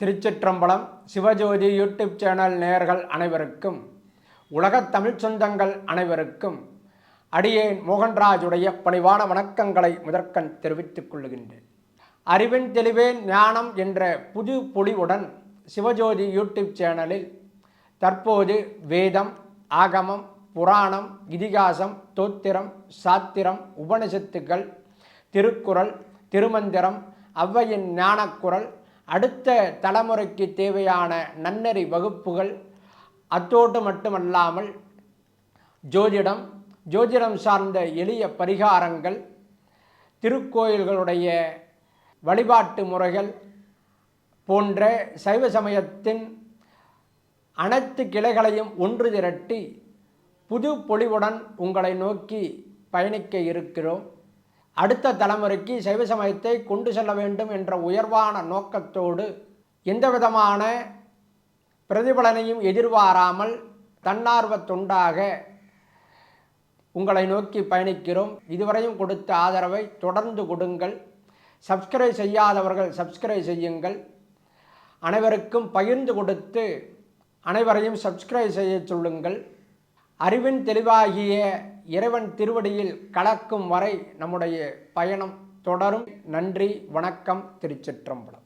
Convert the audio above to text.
திருச்சிற்றம்பலம் Sivajothi YouTube channel நேயர்கள் அனைவருக்கும் உலகத் தமிழ் சொந்தங்கள் அனைவருக்கும் அடியேன் மோகன்ராஜுடைய பணிவான வணக்கங்களை முதற்கண் தெரிவித்துக் கொள்ளுகின்றேன். அறிவின் தெளிவேன் ஞானம் என்ற புது பொலிவுடன் சிவஜோதி யூடியூப் சேனலில் தற்போது வேதம் ஆகமம் புராணம் இதிகாசம் தோத்திரம் சாத்திரம் உபனிஷத்துக்கள் திருக்குறள் திருமந்திரம் ஔவையின் ஞானக்குரல் அடுத்த தலைமுறைக்கு தேவையான நன்னெறி வகுப்புகள் அத்தோடு மட்டுமல்லாமல் ஜோதிடம் ஜோதிடம் சார்ந்த எளிய பரிகாரங்கள் திருக்கோயில்களுடைய வழிபாட்டு முறைகள் போன்ற சைவ சமயத்தின் அனைத்து கிளைகளையும் ஒன்று திரட்டி புது பொலிவுடன் உங்களை நோக்கி பயணிக்க இருக்கிறோம். அடுத்த தலைமுறைக்கு சைவ சமயத்தை கொண்டு செல்ல வேண்டும் என்ற உயர்வான நோக்கத்தோடு எந்த விதமான பிரதிபலனையும் எதிர்பாராமல் தன்னார்வ தொண்டாக உங்களை நோக்கி பயணிக்கிறோம். இதுவரையும் கொடுத்த ஆதரவை தொடர்ந்து கொடுங்கள். சப்ஸ்கிரைப் செய்யாதவர்கள் சப்ஸ்கிரைப் செய்யுங்கள். அனைவருக்கும் பகிர்ந்து கொடுத்து அனைவரையும் சப்ஸ்கிரைப் செய்ய சொல்லுங்கள். அறிவின் தெளிவாகிய இறைவன் திருவடியில் கலக்கும் வரை நம்முடைய பயணம் தொடரும். நன்றி வணக்கம் திருச்சிற்றம்பலம்.